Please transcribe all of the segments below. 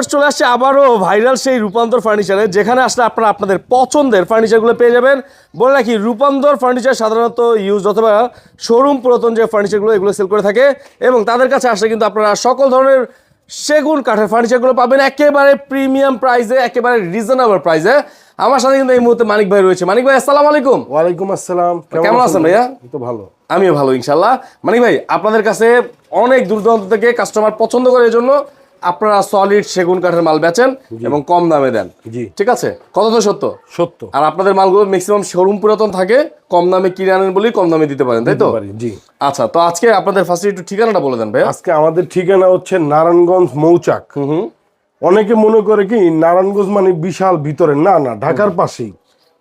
Viewers চলে আসছে আবারও ভাইরাল সেই রূপান্তর ফার্নিচারে যেখানে আসলে আপনারা আপনাদের পছন্দের ফার্নিচারগুলো পেয়ে যাবেন। বলে রাখি রূপান্তর ফার্নিচার সাধারণত ইউজ অথবা শোরুম পুরাতন যে ফার্নিচারগুলো এগুলো সেল করে থাকে এবং তাদের কাছে আসলে কিন্তু আপনারা সকল ধরনের সেগুন কাঠের ফার্নিচারগুলো পাবেন একেবারে প্রিমিয়াম প্রাইসে একেবারে রিজনেবল প্রাইসে আমার সাথে কিন্তু এই মুহূর্তে মানিক ভাই রয়েছে। মানিক ভাই আসসালামু আলাইকুম। ওয়ালাইকুম আসসালাম। কেমন আছেন ভাইয়া? তো ভালো। আমিও ভালো ইনশাল্লাহ মানিক ভাই আপনাদের কাছে অনেক দূর দূরান্ত থেকে কাস্টমার পছন্দ করে এই জন্য আপনারা সলিড সেগুন কাঠের মাল বেচেন এবং কম দামে দেন। জি। ঠিক আছে? কত তো সত্য? সত্য। আর আপনাদের মালগুলো ম্যাক্সিমাম শোরুম পুরাতন থাকে কম দামে কিনে আনেন বলেই কম দামে দিতে পারেন তাই তো? জি। আচ্ছা তো আজকে আপনাদের ফার্স্টে একটু ঠিকানাটা বলে দেন ভাই আজকে আমাদের ঠিকানা হচ্ছে নারায়ণগঞ্জ মৌচাক। অনেকে মনে করে কি নারায়ণগঞ্জ মানে বিশাল ভিতরে। না না ঢাকার পাশেই।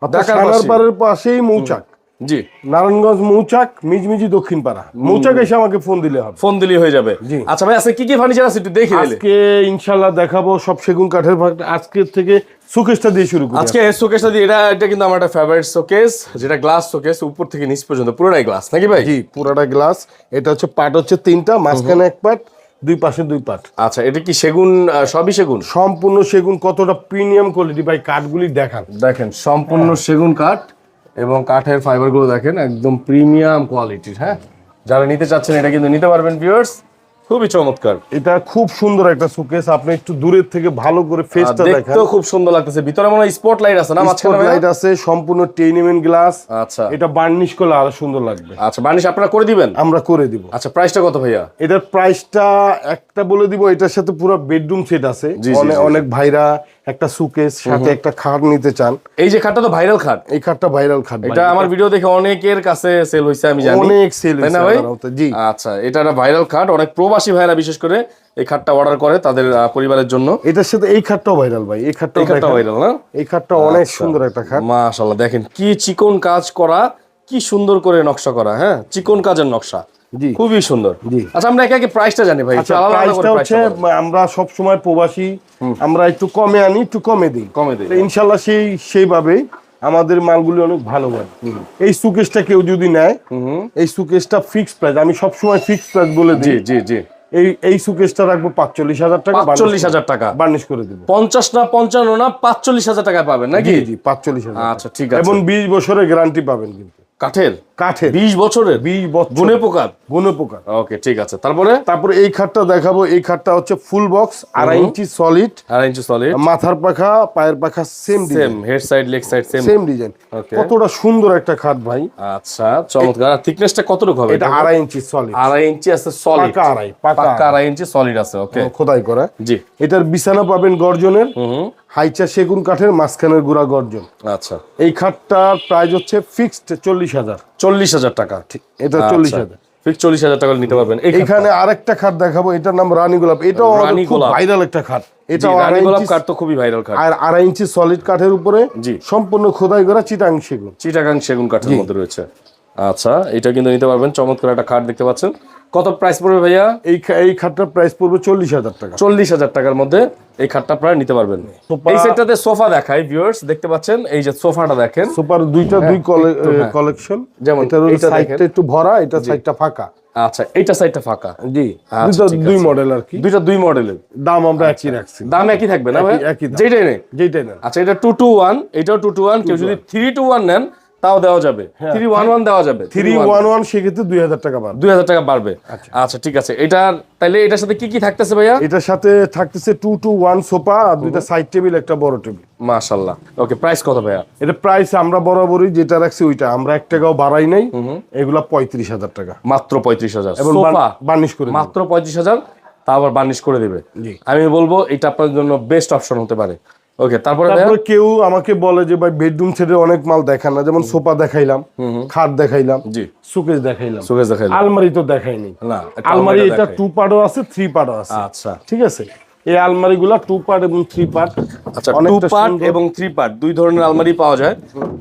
ঢাকার পাশেই মৌচাক। জি। নারায়ণগঞ্জ মৌচাক মিজমিজি দক্ষিণ পাড়া মৌচাক এসে আমাকে ফোন দিলে হবে। ফোন দিলেই হয়ে যাবে। জি। আচ্ছা ভাই আজকে কি কি ফার্নিচার আছে একটু দেখে আজকে ইনশাল্লাহ দেখাবো সব সেগুন কাঠের ভাগ আজকের থেকে সুকেশটা দিয়ে শুরু করি আজকে শোকেসটা দিয়ে এটা এটা কিন্তু আমার একটা ফেভারিট শোকেস যেটা গ্লাস শোকেস উপর থেকে নিচ পর্যন্ত পুরোটাই গ্লাস নাকি ভাই? জি পুরাটা গ্লাস এটা হচ্ছে পাট হচ্ছে তিনটা মাঝখানে এক পাট দুই পাশে দুই পাট আচ্ছা এটা কি সেগুন সবই সেগুন? সম্পূর্ণ সেগুন কতটা প্রিমিয়াম কোয়ালিটি ভাই কাঠগুলি দেখান। দেখেন সম্পূর্ণ সেগুন কাঠ। এবং কাঠের ফাইবারগুলো দেখেন, একদম প্রিমিয়াম কোয়ালিটির হ্যাঁ? যারা নিতে চাচ্ছেন, এটা কিন্তু নিতে পারবেন ভিউয়ার্স খুবই চমৎকার। এটা খুব সুন্দর একটা সুকেস আপনি একটু দূরের থেকে ভালো করে ফেসটা দেখেন দেখতেও খুব সুন্দর লাগতেছে। ভিতরে মনে হয় স্পট লাইট আছে না মাঝখানে ভাইয়া? লাইট আছে সম্পূর্ণ টেনিমেন্ট গ্লাস আচ্ছা। এটা বার্নিশ করলে আরও সুন্দর লাগবে। আচ্ছা বানিশ আপনারা করে দিবেন? আমরা করে দিব। আচ্ছা প্রাইসটা কত ভাইয়া? এটার প্রাইসটা একটা বলে দিব এটার সাথে পুরো বেডরুম সেট আছে। অনেক অনেক ভাইরা একটা সুকেস সাথে একটা খাট নিতে চান। এই যে খাটটা তো ভাইরাল খাট। এই খাটটা ভাইরাল খাট এটা আমার ভিডিও দেখে অনেকের কাছে সেল হয়েছে আমি জানি। অনেক সেল ভাই? জি। আচ্ছা এটা একটা ভাইরাল খাট অনেক প্রবাসী ভাইরা বিশেষ করে এই খাটটা অর্ডার করে তাদের পরিবারের জন্য। এটার সাথে এই খাটটাও ভাইরাল ভাই এই খাটটাও খাটটা ভাইরাল না? এই খাটটা অনেক আচ্ছা। সুন্দর একটা খাট। মাশাল্লাহ দেখেন কি চিকন কাজ করা কি সুন্দর করে নকশা করা হ্যাঁ? চিকন কাজের নকশা। খুবই সুন্দর। আচ্ছা আমরা একে একে প্রাইসটা জানি ভাই একটু আলাদা আলাদা করে প্রাইসটা হচ্ছে price টা বলেন। আমরা সব সময় প্রবাসী আমরা একটু কমে আনি একটু কমে দিই। কমে দিই। তো ইনশাল্লাহ সেই সেইভাবেই আমাদের মালগুলি অনেক ভালো হয় এই সুকেশটা কেউ যদি নেয় এই সুকেশটা ফিক্স প্রাইস আমি সবসময় ফিক্স প্রাইস বলে দিই। জি জি এই এই সুকেশটা রাখব পাঁচচল্লিশ হাজার টাকা পাঁচচল্লিশ হাজার টাকা। বার্নিশ করে দিব। পঞ্চাশ না পঞ্চান্ন না পাঁচচল্লিশ হাজার টাকা পাবেন নাকি? জি জি পাঁচচল্লিশ হাজার আচ্ছা ঠিক আছে। এবং বিশ বছরের গ্যারান্টি পাবেন কিন্তু। কাঠের? কাঠের। বিশ বছরের? বিশ বছর। গুনে পোকার গুনে পোকা ওকে ঠিক আছে। তারপরে? তারপরে এই খাটটা দেখাবো। এই খাটটা হচ্ছে ফুল বক্স আড়াই ইঞ্চি সলিড আড়াই ইঞ্চি সলিড মাথার পাখা পায়ের পাখা same same head side leg side same same design কতটা সুন্দর একটা খাট ভাই। আচ্ছা চমৎকার। থিকনেসটা কতটুকু হবে? এটা আড়াই ইঞ্চি সলিড আড়াই ইঞ্চি আছে সলিড পাকা আড়াই, পাকা পাকা আড়াই। ইঞ্চি সলিড আছে ওকে খোদাই করা। জি। এটার বিছানা পাবেন গর্জনের। হাইচা সেগুন কাঠের মাঝখানের গুড়া গর্জন। আচ্ছা। এই খাটটার প্রাইস হচ্ছে ফিক্সড চল্লিশ হাজার। চল্লিশ হাজার টাকা। এটা চল্লিশ হাজার। চল্লিশ হাজার টাকা নিতে পারবেন। এখানে আরেকটা খাট দেখাবো এটার নাম রানী গোলাপ। এটাও রানী গোলাপ। ভাইরাল একটা খাট এটা রানী গোলাপ কাঠ তো খুবই ভাইরাল কাঠ। আর আড়াই ইঞ্চি সলিড কাঠের উপরে জি। সম্পূর্ণ খোদাই করা চিটাং সেগুন। চিটাগাং সেগুন কাঠের মধ্যে রয়েছে। আচ্ছা এটা কিন্তু নিতে পারবেন। চমৎকার একটা খাট দেখতে পাচ্ছেন। কত প্রাইস পড়বে ভাইয়া? এই এই খাটটার প্রাইস পড়বে চল্লিশ হাজার টাকা। চল্লিশ হাজার টাকার মধ্যে এই খাটটা প্রায় নিতে পারবেন। এই সেটটাতে সোফা দেখাই ভিউয়ার্স দেখতে পাচ্ছেন? এই যে সোফাটা দেখেন। সুপার দুইটা দুই কালেকশন হ্যাঁ, যেমন এইটা সাইডটা একটু ভরা এটা সাইডটা ফাঁকা। আচ্ছা এইটা সাইডটা ফাঁকা। জি আচ্ছা, দুইটা দুই মডেল আর কি। দুইটা দুই মডেলের দাম আমরা একই রাখছি। দাম একই থাকবে না ভাই একই- যেটাই নেই। যেটাই না আচ্ছা এটা টু টু ওয়ান এটাও টু টু ওয়ান কেউ যদি থ্রি টু ওয়ান নেন তাও দেওয়া যাবে। থ্রি ওয়ান ওয়ান দেওয়া যাবে। থ্রি ওয়ান ওয়ান সেক্ষেত্রে দুই হাজার টাকা পাবে দুই হাজার টাকা বাড়বে। আচ্ছা। ঠিক আছে। এটার তাইলে এটার সাথে কি কি থাকতেছে ভাইয়া? এটার সাথে থাকতেছে টু টু ওয়ান সোফা আর দুইটা সাইড টেবিল একটা বড় টেবিল মাশাল্লাহ ওকে প্রাইস কত ভাইয়া? এটা প্রাইস আমরা বরাবরই যেটা রাখছি ওইটা। আমরা এক টাকাও বাড়াই নাই। এগুলা পঁয়ত্রিশ হাজার টাকা। মাত্র পঁয়ত্রিশ হাজার। সোফা বার্নিশ করে মাত্র পঁয়ত্রিশ হাজার তা আবার বার্নিশ করে দিবে। আমি বলব এটা আপনার জন্য বেস্ট অপশন হতে পারে। ওকে তারপরে তারপরে কেউ আমাকে বলে যে ভাই বেডরুম সেটে অনেক মাল দেখান না। যেমন সোফা দেখাইলাম খাট দেখাইলাম জি। সুকেশ দেখাইলাম। সুকেশ দেখাইলাম। আলমারি তো দেখাইনি। না আলমারি এটা টু পার্টও আছে থ্রি পার্টও আছে। আচ্ছা। ঠিক আছে? এই আলমারিগুলা টু পার্ট এবং থ্রি পার্ট আচ্ছা টু পার্ট এবং থ্রি পার্ট দুই ধরনের আলমারি পাওয়া যায়।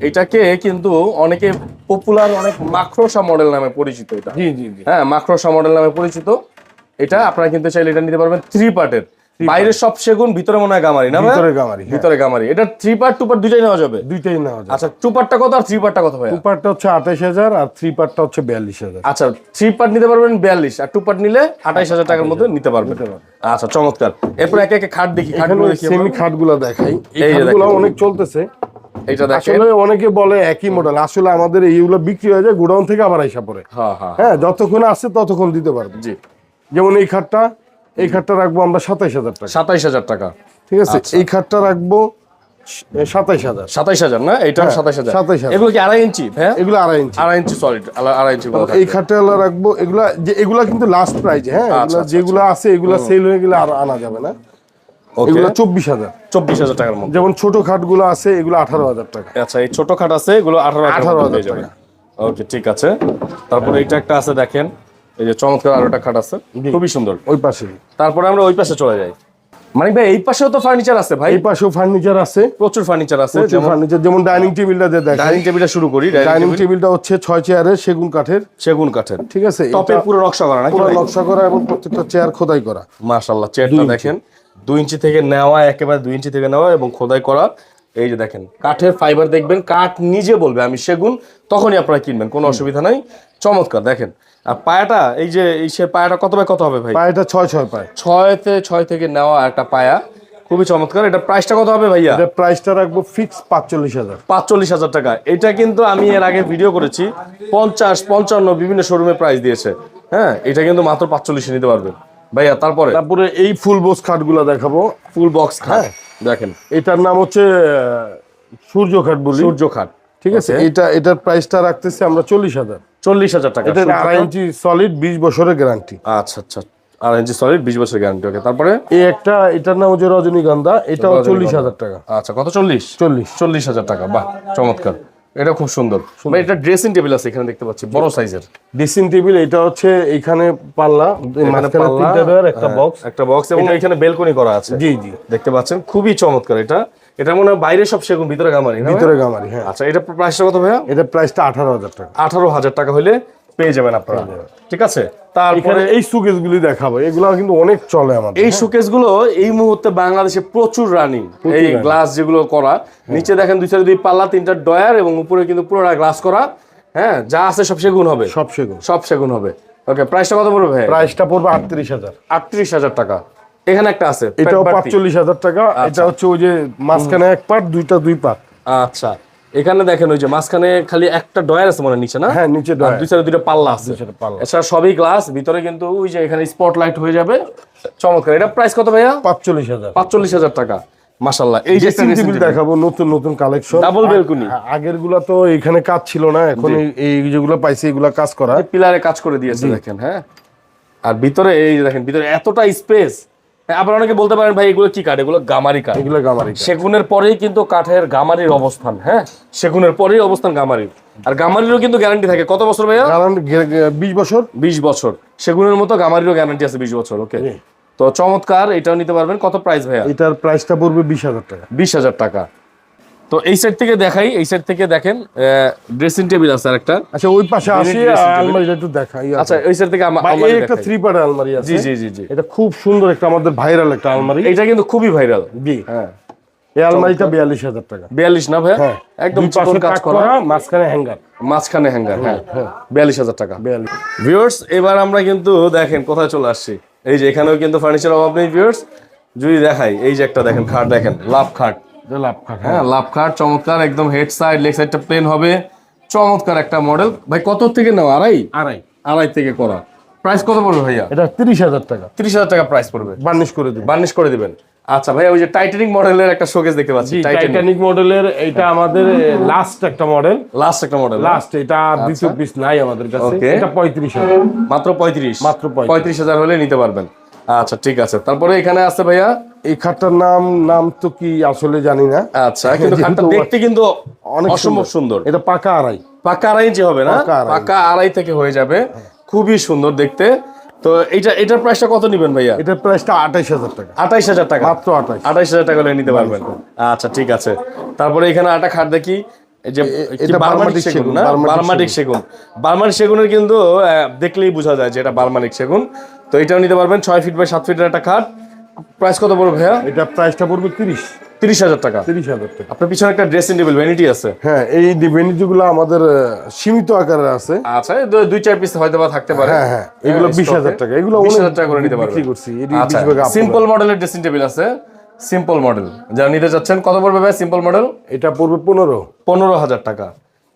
এটাকে কিন্তু অনেকে পপুলার অনেক মাক্রোসা মডেল নামে পরিচিত এটা। জি হ্যাঁ মাক্রোসা মডেল নামে পরিচিত। এটা আপনারা কিন্তু চাইলে এটা নিতে পারবেন থ্রি পার্টের বাইরের সব সেগুন ভিতরে মনে হয় গামারি না ভিতরে গামারি হ্যাঁ। ভিতরে গামারি। এটা থ্রি পার্ট টু পার্ট দুইটাই নেওয়া যাবে? দুইটাই নেওয়া যায় আচ্ছা টু পার্টটা কত আর থ্রি পার্টটা কত ভাই টু পার্টটা হচ্ছে আঠাশ হাজার আর থ্রি পার্টটা হচ্ছে বিয়াল্লিশ হাজার। আচ্ছা থ্রি পার্ট নিতে পারবেন বিয়াল্লিশ আর টু পার্ট নিলে আঠাইশ হাজার টাকার মধ্যে নিতে পারবেন। আচ্ছা চমৎকার। এরপর একে একে খাট দেখি খাটগুলো দেখি আমরা। সেমি খাটগুলো দেখাই। এই খাটগুলো অনেক চলতেছে। আসলে অনেকে বলে একই মডেল আসলে আমাদের এইগুলো বিক্রি হয়ে যায় গোডাউন থেকে আবার আইসা পড়ে। হ্যাঁ হ্যাঁ। হ্যাঁ যতক্ষণ আসছে ততক্ষণ দিতে পারবে। জি। যেমন এই খাটটা এই খাটটা রাখব আমরা সাতাইশ হাজার টাকা। সাতাইশ হাজার টাকা। ঠিক আছে? আচ্ছা। এই খাটটা রাখব সাতাইশ হাজার। সাতাইশ হাজার না? এইটা হ্যাঁ, সাতাইশ হাজার। 27,000 এগুলো কি আড়াই ইঞ্চি? হ্যাঁ? এগুলো আড়াই ইঞ্চি। আড়াই ইঞ্চি সলিড আড়াই ইঞ্চি এই খাটটা রাখব এগুলা যে এগুলা কিন্তু লাস্ট হ্যাঁ? আচ্ছা, আচ্ছা, যেগুলো আছে এগুলা সেল হয়ে গেলে আর আনা যাবে না? এগুলো চব্বিশ হাজার। চব্বিশ হাজার টাকার মধ্যে। যেমন ছোট খাটগুলো আছে এগুলো আঠারো হাজার টাকা। আচ্ছা এই ছোট খাট আছে এগুলো আঠারো 18,000 পেয়ে যাবেন ওকে ঠিক আছে। তারপরে এইটা একটা আছে দেখেন। এই যে চমৎকার আরও একটা খাট আছে খুবই সুন্দর। ওই পাশে। তারপরে আমরা ওই পাশে চলে যাই। মানে ভাই এই পাশেও তো ফার্নিচার আছে ভাই? এই পাশেও ফার্নিচার আছে। প্রচুর ফার্নিচার আছে ফার্নিচার যেমন ডাইনিং টেবিলটা যে দেখেন। ডাইনিং টেবিলটা শুরু করি ডাইনিং টেবিলটা হচ্ছে ছয় চেয়ারের সেগুন কাঠের। সেগুন কাঠের। ঠিক আছে টপে পুরো নকশা করা নাকি পুরো নকশা করা এবং প্রত্যেকটা চেয়ার খোদাই করা। মাশাল্লাহ চেয়ারটা দেখেন। দুই ইঞ্চি থেকে নেওয়া একেবারে দুই ইঞ্চি থেকে নেওয়া এবং খোদাই করা। এই যে দেখেন কাঠের ফাইবার দেখবেন কাঠ নিজে বলবে আমি সেগুন তখনই আপনারা কিনবেন কোনো অসুবিধা নাই। চমৎকার দেখেন। আর পায়াটা এই যে এই সে পায়াটা কত বাই কত হবে ভাই? পায়েটা ছয় ছয় পায়। ছয়তে ছয় থেকে নেওয়া একটা পায়া খুবই চমৎকার। এটা প্রাইসটা কত হবে ভাইয়া? এটা প্রাইসটা রাখব ফিক্স পাঁচচল্লিশ হাজার। পাঁচচল্লিশ হাজার টাকা। এটা কিন্তু আমি এর আগে ভিডিও করেছি পঞ্চাশ পঞ্চান্ন বিভিন্ন শোরুমে প্রাইস দিয়েছে। হ্যাঁ এটা কিন্তু মাত্র পাঁচচল্লিশে নিতে পারবেন। ভাইয়া তারপরে? তারপরে এই ফুল বোস খাটগুলো দেখাবো। ফুল বক্স খাট দেখেন। এটার নাম হচ্ছে সূর্য খাট বলি। সূর্য খাট। ঠিক আছে? এটা এটার প্রাইসটা রাখতেছি আমরা চল্লিশ হাজার। চল্লিশ হাজার টাকা এটা সূর্য আড়াই ইঞ্চি সলিড বিশ বছরের গ্যারান্টি আচ্ছা আচ্ছা আর ইঞ্চি সলিড বিশ বছর গ্যারান্টি ওকে তারপরে? এই একটা এটার নাম হচ্ছে রজনীগন্ধা এটাও চল্লিশ হাজার টাকা। আচ্ছা কত? চল্লিশ? চল্লিশ। চল্লিশ হাজার টাকা বাহ চমৎকার। এটা খুব সুন্দর। এটা ড্রেসিং টেবিল আছে এখানে দেখতে পাচ্ছি বড় সাইজের ড্রেসিং টেবিল এটা হচ্ছে এখানে পাল্লা একটা হ্যাঁ, বক্স একটা বক্স এবং এখানে বেলকনি করা আছে। জি জি। দেখতে পাচ্ছেন খুবই চমৎকার এটা। এটা মনে হয় বাইরে সব সেগুন ভিতরে গামারি ভিতরে গামারি হ্যাঁ। আচ্ছা এটা প্রাইসটা কত ভাইয়া? এটা প্রাইসটা আঠারো হাজার টাকা। আঠারো হাজার টাকা হলে পেয়ে যাবেন আপনারা। ঠিক আছে? তারপরে এই সুকেস গুলি দেখাবো। এগুলো কিন্তু অনেক চলে আমাদের। এই শোকেসগুলো এই মুহূর্তে বাংলাদেশে প্রচুর রানিং এই গ্লাস যেগুলো করা। নিচে দেখেন দুই চার দুই পাল্লা তিনটা ডয়ার এবং উপরে কিন্তু পুরোটা গ্লাস করা। হ্যাঁ যা আছে সব সেগুন হবে। সব সেগুন। সব সেগুন হবে। ওকে প্রাইসটা কত পড়বে ভাই প্রাইসটা পড়বে আটত্রিশ হাজার। আটত্রিশ হাজার টাকা। এখানে একটা আছে এটাও পাঁচচল্লিশ হাজার টাকা। এটা হচ্ছে ওই যে মাঝখানে এক পার্ট দুইটা দুই পার্ট আচ্ছা। এখানে দেখেন ওই যে মাঝখানে খালি একটা ডয়ার আছে মনে নিচে না? হ্যাঁ নিচে ডয়ার দুই সাইডে পাল্লা আছে। এছাড়া সবই গ্লাস ভিতরে কিন্তু ওই যে এখানে স্পটলাইট হয়ে যাবে। চমৎকার। এটা প্রাইস কত ভাইয়া? পাঁচচল্লিশ হাজার। পাঁচচল্লিশ হাজার টাকা। এই যে টেবিল দেখাবো নতুন নতুন কালেকশন ডাবল বেলকুনি আগেরগুলা তো এখানে কাজ ছিল না এখন এই- এই যেগুলো পাইছে এগুলা কাজ করা। পিলারে কাজ করে দিয়েছে দেখেন হ্যাঁ। আর ভিতরে এই দেখেন ভিতরে এতটা স্পেস আবার অনেকে বলতে পারেন ভাই এগুলো কি কাঠ? এগুলো গামারি কাঠ। এগুলো গামারি সেগুনের পরেই কিন্তু কাঠের গামারির অবস্থান হ্যাঁ? সেগুনের পরেই অবস্থান গামারির আর গামারিরও কিন্তু গ্যারান্টি থাকে। কত বছর ভাইয়া? বিশ বছর। বিশ বছর। সেগুনের মতো গামারিরও গ্যারান্টি আছে বিশ বছর ওকে তো চমৎকার এটাও নিতে পারবেন। কত প্রাইস ভাইয়া? এটার প্রাইসটা পড়বে বিশ হাজার টাকা। বিশ হাজার টাকা। তো এই সাইড থেকে দেখাই এই সাইড থেকে দেখেন ড্রেসিং টেবিল আছে আরেকটা। আচ্ছা ওই পাশে আসি আলমারিটা একটু দেখাই আচ্ছা ওই সাইড থেকে এই একটা থ্রি পার্ট আলমারি আছে। জি জি জি জি। এটা খুব সুন্দর একটা আমাদের ভাইরাল একটা আলমারি। এইটা কিন্তু খুবই ভাইরাল জি। হ্যাঁ। এই আলমারিটা বিয়াল্লিশ হাজার টাকা। বিয়াল্লিশ না ভাইয়া? হ্যাঁ। একদম চিকন কাজ করা। মাঝখানে হ্যাঙ্গার মাঝখানে হ্যাঙ্গার হ্যাঁ। বিয়াল্লিশ হাজার টাকা। বিয়াল্লিশ। ভিউয়ার্স এবার আমরা কিন্তু দেখেন কোথায় চলে আসছি। এই যে এখানেও কিন্তু ফার্নিচার অভাব নেই ভিউয়ার্স যদি দেখাই এই যে একটা দেখেন খাট দেখেন লাভ খাট। হ্যাঁ। লাভ খাট চমৎকার একদম হেড সাইড লেগ সাইডটা প্লেন হবে। চমৎকার একটা মডেল ভাই কত থেকে নাও? আড়াই? আড়াই। আড়াই থেকে করা। প্রাইস কত পড়বে ভাইয়া? এটা তিরিশ হাজার টাকা। তিরিশ হাজার টাকা প্রাইস পড়বে। বার্নিশ করে দিবি বার্নিশ করে দিবেন। আচ্ছা ভাই ওই যে টাইটানিক মডেলের একটা শোকেস দেখতে পাচ্ছি টাইটানিক টাইটানিক মডেলের এটা আমাদের লাস্ট একটা মডেল লাস্ট একটা মডেল লাস্ট এটা দ্বিতীয় পিস নাই আমাদের কাছে। এটা পঁয়ত্রিশ হাজার। মাত্র পঁয়ত্রিশ। মাত্র পঁয়ত্রিশ হাজার হলে নিতে পারবেন। আচ্ছা ঠিক আছে। তারপরে এখানে আছে ভাইয়া এই খাটটার নাম নাম তো কি আসলে জানি না। আচ্ছা কিন্তু খাটটা দেখতে কিন্তু অনেক অসম্ভব সুন্দর। এটা পাকা আড়াই। পাকা আড়াই ইঞ্চি হবে না? পাকা আড়াই। থেকে হয়ে যাবে। খুবই সুন্দর দেখতে। তো এইটা এটার প্রাইসটা কত নিবেন ভাইয়া? এটার প্রাইসটা আঠাইশ হাজার টাকা। আঠাইশ হাজার টাকা। মাত্র আঠাইশ। আঠাইশ হাজার টাকা হলে নিতে পারবেন। আচ্ছা ঠিক আছে। তারপরে এখানে আটা খাট দেখি। যে বার্মাটিক সেগুন না? বার্মাটিক বার্মাটিক সেগুন। বার্মাটিক সেগুনের কিন্তু দেখলেই বোঝা যায় যে এটা বার্মাটিক সেগুন। তো এটাও নিতে পারবেন ছয় ফিট বাই সাত ফিটের একটা খাট। প্রাইস কত পড়বে ভাইয়া? এটা প্রাইসটা পড়বে তিরিশ। তিরিশ হাজার টাকা। তিরিশ হাজার টাকা। আপনার পিছনে একটা ড্রেসিং টেবিল ভ্যানিটি আছে। হ্যাঁ এই ডিভেনিটি গুলো আমাদের সীমিত আকারে আছে। আচ্ছা দুই চার পিস হয়তো বা থাকতে পারে। হ্যাঁ হ্যাঁ এগুলো বিশ হাজার টাকা। এগুলো বিশ অনেক হাজার টাকা করে নিতে পারবে। বিক্রি করছি এটি সিম্পল মডেলের ড্রেসিং টেবিল আছে। সিম্পল মডেল যারা নিতে চাচ্ছেন কত পড়বে ভাই সিম্পল মডেল এটা পড়বে পনেরো। পনেরো হাজার টাকা।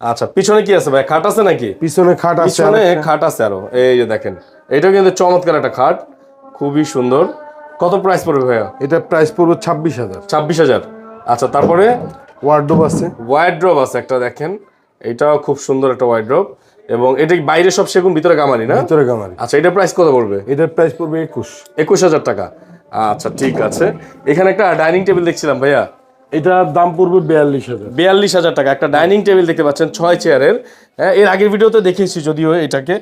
আচ্ছা পিছনে কি আছে ভাই? খাট আছে নাকি? পিছনে খাট আছে পিছনে খাট আছে আরও। এই যে দেখেন এটাও কিন্তু চমৎকার একটা খাট। খুবই সুন্দর। কত প্রাইস পড়বে ভাইয়া? এটা প্রাইস পড়বে ছাব্বিশ হাজার। ছাব্বিশ হাজার। আচ্ছা তারপরে? ওয়ার্ড্রোপ আছে। ওয়াইড্রপ আছে একটা দেখেন। এটাও খুব সুন্দর একটা ওয়াইড্রপ এবং এটা বাইরে সব সেগুন ভিতরে গামারি না? ভিতরে গামারি আচ্ছা এটা প্রাইস কত পড়বে? এটার প্রাইস পড়বে একুশ। একুশ হাজার টাকা। আচ্ছা ঠিক আছে। এখানে একটা ডাইনিং টেবিল দেখছিলাম ভাইয়া। এটার দাম পড়বে বিয়াল্লিশ হাজার। বিয়াল্লিশ হাজার টাকা। একটা ডাইনিং টেবিল দেখতে পাচ্ছেন ছয় চেয়ারের। হ্যাঁ, এর আগের ভিডিওতে দেখিয়েছি যদিও এটাকে।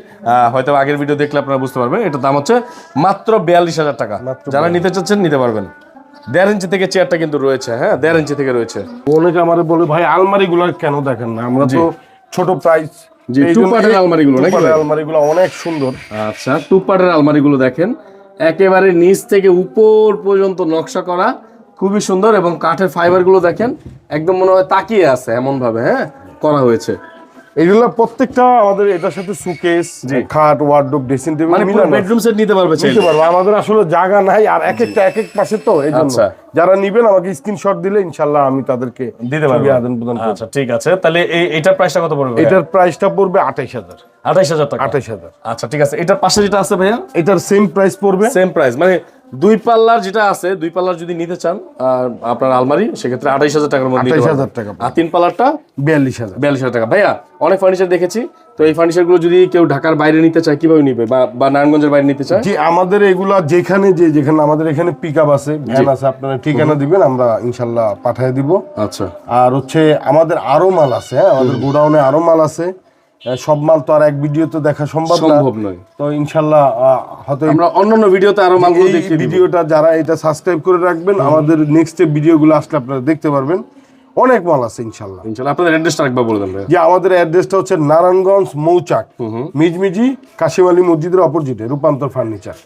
হয়তো আগের ভিডিও দেখলে আপনারা বুঝতে পারবেন। এটার দাম হচ্ছে মাত্র বিয়াল্লিশ হাজার টাকা। যারা নিতে চাচ্ছেন নিতে পারবেন। দেড় ইঞ্চি থেকে চেয়ারটা কিন্তু রয়েছে। হ্যাঁ দেড় ইঞ্চি থেকে রয়েছে। অনেকে আমারে বলে ভাই আলমারি গুলো কেন দেখেন না? আমরা তো ছোট প্রাইস জি, two part আলমারিগুলো নাকি? অনেক সুন্দর। আচ্ছা টু পার্টের আলমারিগুলো দেখেন। একেবারে নিচ থেকে উপর পর্যন্ত নকশা করা। খুবই সুন্দর এবং কাঠের ফাইবারগুলো দেখেন একদম মনে হয় তাকিয়ে আছে এমন ভাবে হ্যাঁ করা হয়েছে। এগুলো প্রত্যেকটা আমাদের এটার সাথে সুকেস খাট ওয়ার্ডরোব ড্রেসিং টেবিল মানে পুরো বেডরুম সেট নিতে পারবে নিতে পারব। আমাদের আসলে জায়গা নাই আর এক একটা এক এক পাশে তো এই জন্য। আচ্ছা। যারা নিবেন আমাকে স্ক্রিনশট দিলে ইনশাল্লাহ আমি তাদেরকে দিতে পারব। আদান প্রদান আচ্ছা ঠিক আছে। তাহলে এই এটার প্রাইসটা কত পড়বে? এটার প্রাইসটা পড়বে আঠাইশ হাজার। আঠাইশ হাজার টাকা? আঠাইশ হাজার। আচ্ছা ঠিক আছে। এটার পাশে যেটা আছে ভাইয়া? এটার সেম প্রাইস পড়বে। সেম প্রাইস মানে দুই পাল্লার যেটা আছে দুই পাল্লার যদি নিতে চান আপনার আলমারি সেক্ষেত্রে আঠাইশ হাজার টাকার মধ্যে নিতে 28,000 টাকা। আর তিন পাল্লারটা বিয়াল্লিশ হাজার। বিয়াল্লিশ হাজার টাকা। ভাইয়া অনেক ফার্নিচার দেখেছি তো এই ফার্নিচারগুলো যদি কেউ ঢাকার বাইরে নিতে চায় কীভাবে নিবে? বা নারায়ণগঞ্জের বাইরে নিতে চায়? যে আমাদের এগুলা যেখানে যে যেখানে আমাদের এখানে পিক আপ আছে ভ্যান আছে আপনারা ঠিকানা দিবেন আমরা ইনশাল্লাহ পাঠিয়ে দিব। আচ্ছা। আর হচ্ছে আমাদের আরও মাল আছে হ্যাঁ? আমাদের গোডাউনে আরও মাল আছে। সব মাল তো আর এক ভিডিওতে দেখা সম্ভব সম্ভব নয়। তো ইনশাল্লাহ হয়তো আমরা অন্যান্য ভিডিওতে আরও মালগুলো দেখি ভিডিওটা যারা এটা সাবস্ক্রাইব করে রাখবেন আমাদের নেক্সট ভিডিওগুলো আসলে আপনারা দেখতে পারবেন অনেক মাল আছে ইনশাল্লাহ। ইনশাল্লাহ আপনাদের অ্যাড্রেসটা একবার বলে দেন যে আমাদের অ্যাড্রেসটা হচ্ছে নারায়ণগঞ্জ মৌচাক মিজমিজি কাশিম আলী মসজিদের অপোজিটে রূপান্তর ফার্নিচার